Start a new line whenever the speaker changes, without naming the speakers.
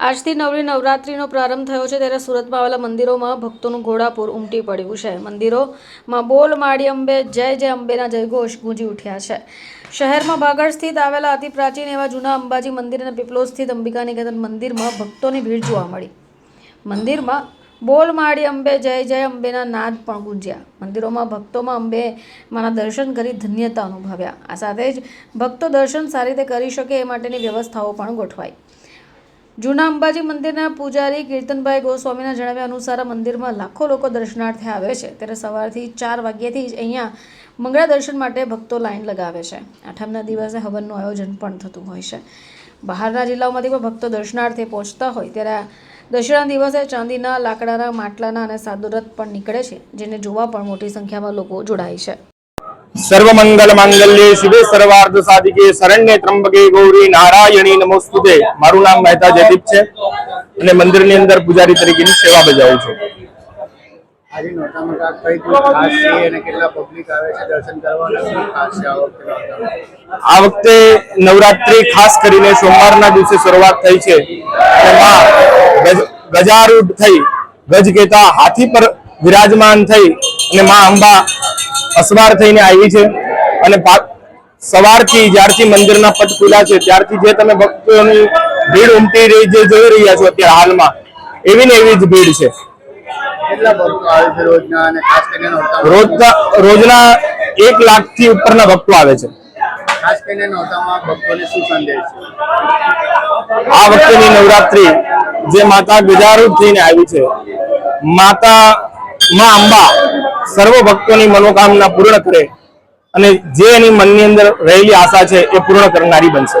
આજથી નવરી નવરાત્રિનો પ્રારંભ થયો છે ત્યારે સુરતમાં આવેલા મંદિરોમાં ભક્તોનું ઘોડાપૂર ઉમટી પડ્યું છે. મંદિરોમાં બોલ માડી અંબે, જય જય અંબેના જયઘોષ ગુંજી ઉઠ્યા છે. શહેરમાં ભાગળ સ્થિત આવેલા અતિ પ્રાચીન એવા જૂના અંબાજી મંદિર અને પીપલોદ સ્થિત અંબિકા નિકેતન મંદિરમાં ભક્તોની ભીડ જોવા મળી. મંદિરમાં બોલ માડી અંબે, જય જય અંબેના નાદ પણ ગુંજ્યા. મંદિરોમાં ભક્તોમાં અંબે માના દર્શન કરી ધન્યતા અનુભવ્યા. આ સાથે જ ભક્તો દર્શન સારી રીતે કરી શકે એ માટેની વ્યવસ્થાઓ પણ ગોઠવાઈ. જૂના અંબાજી મંદિરના પૂજારી કીર્તનભાઈ ગોસ્વામીના જણાવ્યા અનુસાર મંદિરમાં લાખો લોકો દર્શનાર્થે આવે છે. ત્યારે સવારથી ચાર વાગ્યાથી જ અહીંયા મંગળા દર્શન માટે ભક્તો લાઈન લગાવે છે. આઠમના દિવસે હવનનું આયોજન પણ થતું હોય છે. બહારના જિલ્લાઓમાંથી પણ ભક્તો દર્શનાર્થે પહોંચતા હોય ત્યારે દશેરાના દિવસે ચાંદીના, લાકડાના, માટલાના અને સાદુરથ પણ નીકળે છે, જેને જોવા પણ મોટી સંખ્યામાં લોકો જોડાય છે.
સર્વમંગલ માંગલ્ય શિવે સર્વાર્થ સાધિકે શરણ્ય ત્રંબકે ગૌરી નારાયણી નમોસ્તુતે મારું નામ મહેતા જયદીપ છે અને મંદિરની અંદર પૂજારી તરીકેની સેવા બજાવું છું.
આ વખતે
નવરાત્રી ખાસ કરીને સોમવારના દિવસે શરૂઆત થઈ છે. ગજારૂઢ થઈ ગજ કેતા હાથી પર વિરાજમાન થઈ અને માં અંબા અસવાર થઈને આવી છે અને સવારથી જ્યારથી મંદિરના પટ ખુલ્યા છે ત્યારથી જે તમે ભક્તોની ભીડ ઉમટી રહી જે જોઈ રહ્યા છો અત્યારે હાલમાં એવી ને એવી જ ભીડ છે.
રોજના
રોજના એક લાખથી ઉપરના ભક્તો આવે છે. આ વખતેની નવરાત્રી જે માતા ગુજારૂપ થઈને આવી છે માતા માં અંબા સર્વ ભક્તોની મનોકામના પૂર્ણ કરે અને જે એની મનની અંદર રહેલી આશા છે એ પૂર્ણ કરનારી બનશે.